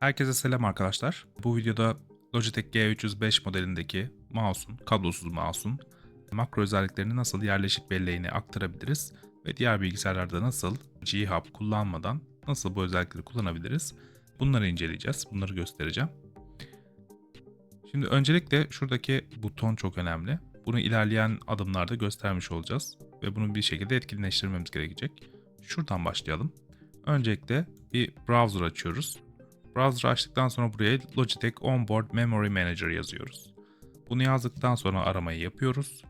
Herkese selam arkadaşlar. Bu videoda Logitech G305 modelindeki mouse'un, kablosuz mouse'un makro özelliklerini nasıl yerleşik belleğine aktarabiliriz ve diğer bilgisayarlarda nasıl G-Hub kullanmadan nasıl bu özellikleri kullanabiliriz bunları inceleyeceğiz. Bunları göstereceğim. Şimdi öncelikle şuradaki buton çok önemli. Bunu ilerleyen adımlarda göstermiş olacağız ve bunu bir şekilde etkinleştirmemiz gerekecek. Şuradan başlayalım. Öncelikle bir browser açıyoruz. Browser açtıktan sonra buraya Logitech Onboard Memory Manager yazıyoruz. Bunu yazdıktan sonra aramayı yapıyoruz.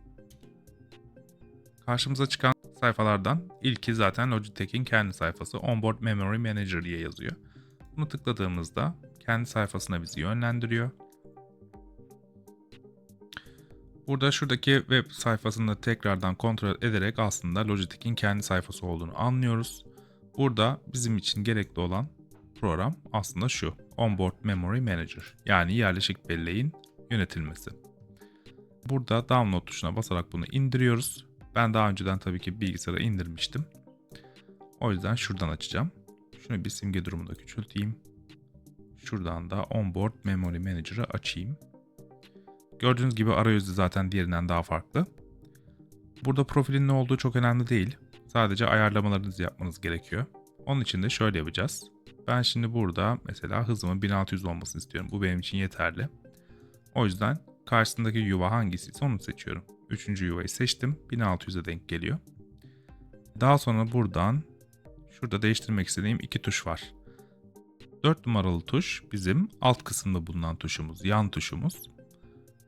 Karşımıza çıkan sayfalardan ilki zaten Logitech'in kendi sayfası Onboard Memory Manager diye yazıyor. Bunu tıkladığımızda kendi sayfasına bizi yönlendiriyor. Burada şuradaki web sayfasını tekrardan kontrol ederek aslında Logitech'in kendi sayfası olduğunu anlıyoruz. Burada bizim için gerekli olan program aslında şu. Onboard Memory Manager yani yerleşik belleğin yönetilmesi. Burada download tuşuna basarak bunu indiriyoruz. Ben daha önceden tabii ki bilgisayara indirmiştim. O yüzden şuradan açacağım. Şunu bir simge durumunda küçülteyim. Şuradan da Onboard Memory Manager'ı açayım. Gördüğünüz gibi arayüzü zaten diğerinden daha farklı. Burada profilin ne olduğu çok önemli değil. Sadece ayarlamalarınızı yapmanız gerekiyor. Onun için de şöyle yapacağız. Ben şimdi burada mesela hızımın 1600 olmasını istiyorum. Bu benim için yeterli. O yüzden karşısındaki yuva hangisiyse onu seçiyorum. Üçüncü yuvayı seçtim. 1600'e denk geliyor. Daha sonra buradan şurada değiştirmek istediğim iki tuş var. 4 numaralı tuş bizim alt kısımda bulunan tuşumuz, yan tuşumuz.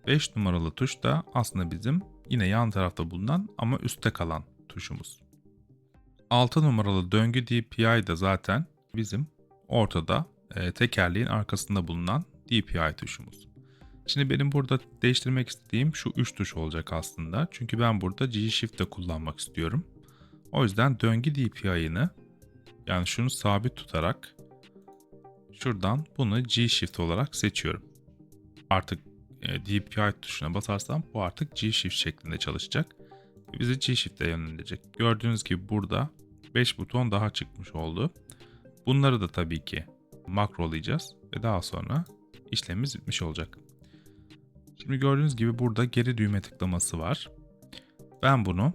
5 numaralı tuş da aslında bizim yine yan tarafta bulunan ama üstte kalan tuşumuz. 6 numaralı döngü DPI da zaten bizim ortada e, tekerleğin arkasında bulunan DPI tuşumuz. Şimdi benim burada değiştirmek istediğim şu 3 tuş olacak aslında. Çünkü ben burada G Shift'te kullanmak istiyorum. O yüzden döngü DPI'ını yani şunu sabit tutarak şuradan bunu G Shift olarak seçiyorum. Artık e, DPI tuşuna basarsam bu artık G Shift şeklinde çalışacak. Bizi G Shift'e yönlendirecek. Gördüğünüz gibi burada 5 buton daha çıkmış oldu. Bunları da tabii ki makrolayacağız ve daha sonra işlemimiz bitmiş olacak. Şimdi gördüğünüz gibi burada geri düğme tıklaması var. Ben bunu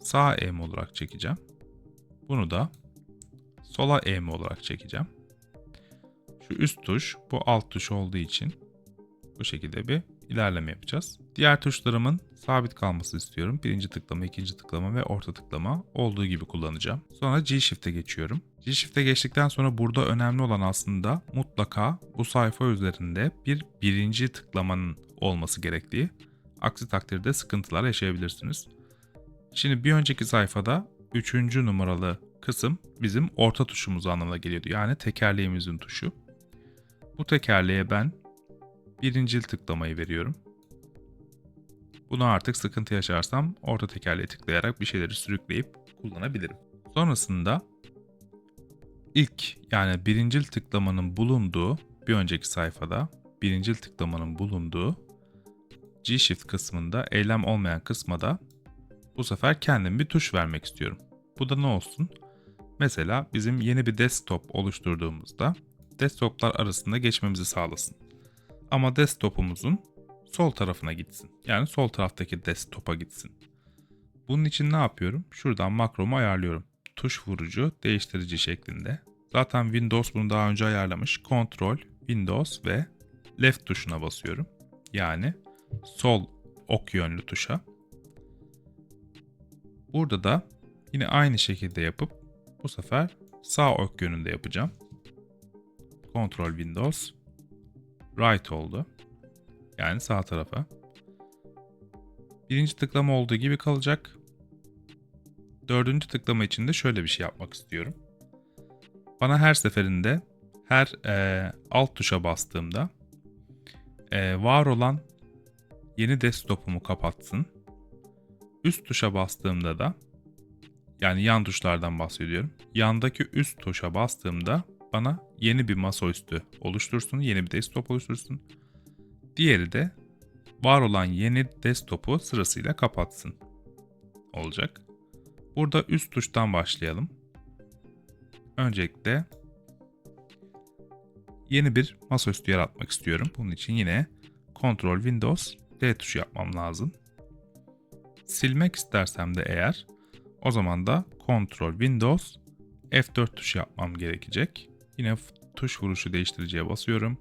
sağ eğim olarak çekeceğim. Bunu da sola eğim olarak çekeceğim. Şu üst tuş bu alt tuş olduğu için bu şekilde bir ilerleme yapacağız. Diğer tuşlarımın sabit kalması istiyorum. Birinci tıklama, ikinci tıklama ve orta tıklama olduğu gibi kullanacağım. Sonra G Shift'e geçiyorum. G Shift'e geçtikten sonra burada önemli olan aslında mutlaka bu sayfa üzerinde bir birinci tıklamanın olması gerektiği. Aksi takdirde sıkıntılar yaşayabilirsiniz. Şimdi bir önceki sayfada üçüncü numaralı kısım bizim orta tuşumuz anlamına geliyordu. Yani tekerleğimizin tuşu. Bu tekerleğe ben birincil tıklamayı veriyorum. Bunu artık sıkıntı yaşarsam orta tekerleğe tıklayarak bir şeyleri sürükleyip kullanabilirim. Sonrasında ilk yani birincil tıklamanın bulunduğu bir önceki sayfada birincil tıklamanın bulunduğu G Shift kısmında eylem olmayan kısma da bu sefer kendim bir tuş vermek istiyorum. Bu da ne olsun? Mesela bizim yeni bir desktop oluşturduğumuzda desktoplar arasında geçmemizi sağlasın. Ama desktop'umuzun sol tarafına gitsin. Yani sol taraftaki desktop'a gitsin. Bunun için ne yapıyorum? Şuradan makromu ayarlıyorum. Tuş vurucu değiştirici şeklinde. Zaten Windows bunu daha önce ayarlamış. Ctrl, Windows ve Left tuşuna basıyorum. Yani sol ok yönlü tuşa. Burada da yine aynı şekilde yapıp bu sefer sağ ok yönünde yapacağım. Ctrl Windows right oldu. Yani sağ tarafa. Birinci tıklama olduğu gibi kalacak. Dördüncü tıklama için de şöyle bir şey yapmak istiyorum. Bana her seferinde her e, alt tuşa bastığımda e, var olan yeni desktopumu kapatsın. Üst tuşa bastığımda da yani yan tuşlardan bahsediyorum. Yandaki üst tuşa bastığımda bana yeni bir masaüstü oluştursun, yeni bir desktop oluştursun. Diğeri de var olan yeni desktopu sırasıyla kapatsın. Olacak. Burada üst tuştan başlayalım. Öncelikle yeni bir masaüstü yaratmak istiyorum. Bunun için yine Ctrl Windows D tuşu yapmam lazım. Silmek istersem de eğer o zaman da Ctrl Windows F4 tuşu yapmam gerekecek. Yine tuş vuruşu değiştiriciye basıyorum.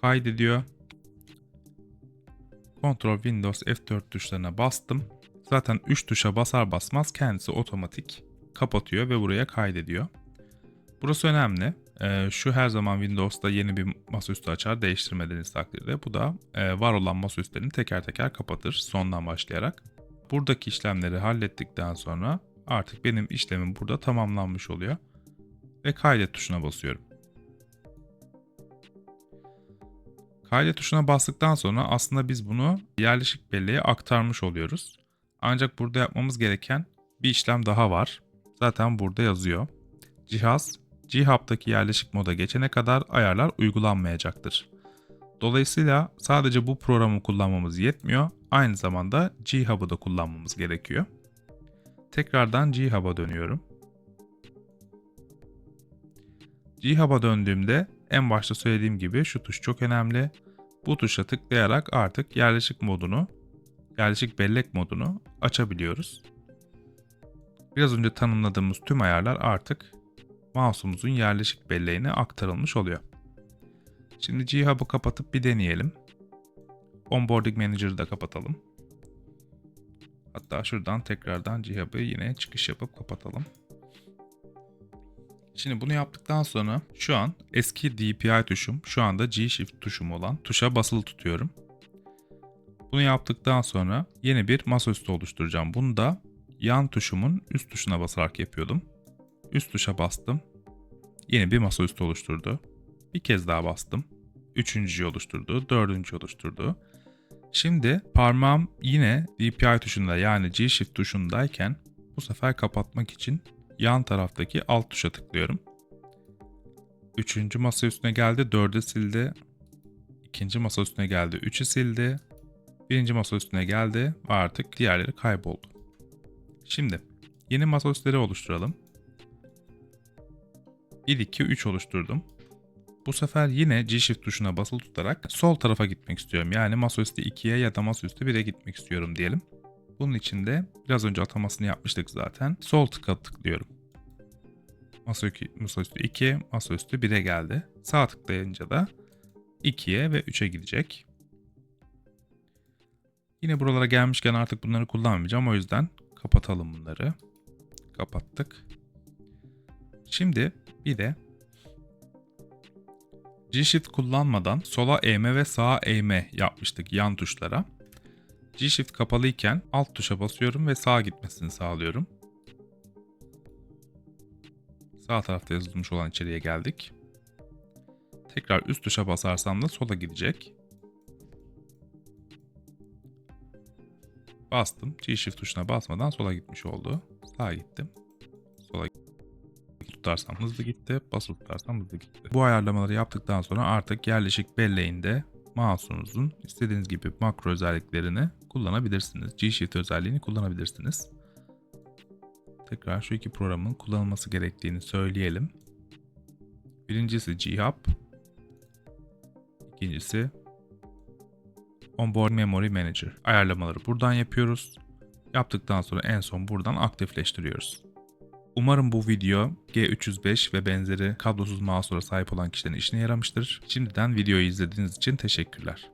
Kaydediyor. Ctrl Windows F4 tuşlarına bastım. Zaten 3 tuşa basar basmaz kendisi otomatik kapatıyor ve buraya kaydediyor. Burası önemli. Ee, şu her zaman Windows'ta yeni bir masaüstü açar değiştirmediğiniz takdirde. Bu da e, var olan masaüstlerini teker teker kapatır sondan başlayarak. Buradaki işlemleri hallettikten sonra artık benim işlemim burada tamamlanmış oluyor. Ve kaydet tuşuna basıyorum. Kaydet tuşuna bastıktan sonra aslında biz bunu yerleşik belleğe aktarmış oluyoruz. Ancak burada yapmamız gereken bir işlem daha var. Zaten burada yazıyor. Cihaz G-Hub'daki yerleşik moda geçene kadar ayarlar uygulanmayacaktır. Dolayısıyla sadece bu programı kullanmamız yetmiyor. Aynı zamanda G-Hub'ı da kullanmamız gerekiyor. Tekrardan G-Hub'a dönüyorum. G-Hub'a döndüğümde en başta söylediğim gibi şu tuş çok önemli. Bu tuşa tıklayarak artık yerleşik modunu, yerleşik bellek modunu açabiliyoruz. Biraz önce tanımladığımız tüm ayarlar artık mouse'umuzun yerleşik belleğine aktarılmış oluyor. Şimdi G-Hub'ı kapatıp bir deneyelim. Onboarding Manager'ı da kapatalım. Hatta şuradan tekrardan G-Hub'ı yine çıkış yapıp kapatalım. Şimdi bunu yaptıktan sonra şu an eski DPI tuşum, şu anda G-Shift tuşum olan tuşa basılı tutuyorum. Bunu yaptıktan sonra yeni bir masaüstü oluşturacağım. Bunu da yan tuşumun üst tuşuna basarak yapıyordum. Üst tuşa bastım. Yeni bir masaüstü oluşturdu. Bir kez daha bastım. Üçüncüyü oluşturdu. Dördüncü oluşturdu. Şimdi parmağım yine DPI tuşunda yani G Shift tuşundayken bu sefer kapatmak için yan taraftaki alt tuşa tıklıyorum. Üçüncü masa üstüne geldi. Dördü sildi. İkinci masa üstüne geldi. Üçü sildi. Birinci masa üstüne geldi ve artık diğerleri kayboldu. Şimdi yeni masa üstleri oluşturalım. 1, 2, 3 oluşturdum. Bu sefer yine G Shift tuşuna basılı tutarak sol tarafa gitmek istiyorum. Yani masaüstü 2'ye ya da masaüstü 1'e gitmek istiyorum diyelim. Bunun için de biraz önce atamasını yapmıştık zaten. Sol tıka tıklıyorum. Masaüstü 2, masaüstü 1'e geldi. Sağ tıklayınca da 2'ye ve 3'e gidecek. Yine buralara gelmişken artık bunları kullanmayacağım. O yüzden kapatalım bunları. Kapattık. Şimdi bir de G-Shift kullanmadan sola eğme ve sağa eğme yapmıştık yan tuşlara. G-Shift kapalıyken alt tuşa basıyorum ve sağa gitmesini sağlıyorum. Sağ tarafta yazılmış olan içeriye geldik. Tekrar üst tuşa basarsam da sola gidecek. Bastım. G-Shift tuşuna basmadan sola gitmiş oldu. Sağa gittim. Sola tutarsam hızlı gitti, basılı tutarsam hızlı gitti. Bu ayarlamaları yaptıktan sonra artık yerleşik belleğinde mouse'unuzun istediğiniz gibi makro özelliklerini kullanabilirsiniz. G-Shift özelliğini kullanabilirsiniz. Tekrar şu iki programın kullanılması gerektiğini söyleyelim. Birincisi G-Hub. İkincisi Onboard Memory Manager. Ayarlamaları buradan yapıyoruz. Yaptıktan sonra en son buradan aktifleştiriyoruz. Umarım bu video G305 ve benzeri kablosuz mouse'lara sahip olan kişilerin işine yaramıştır. Şimdiden videoyu izlediğiniz için teşekkürler.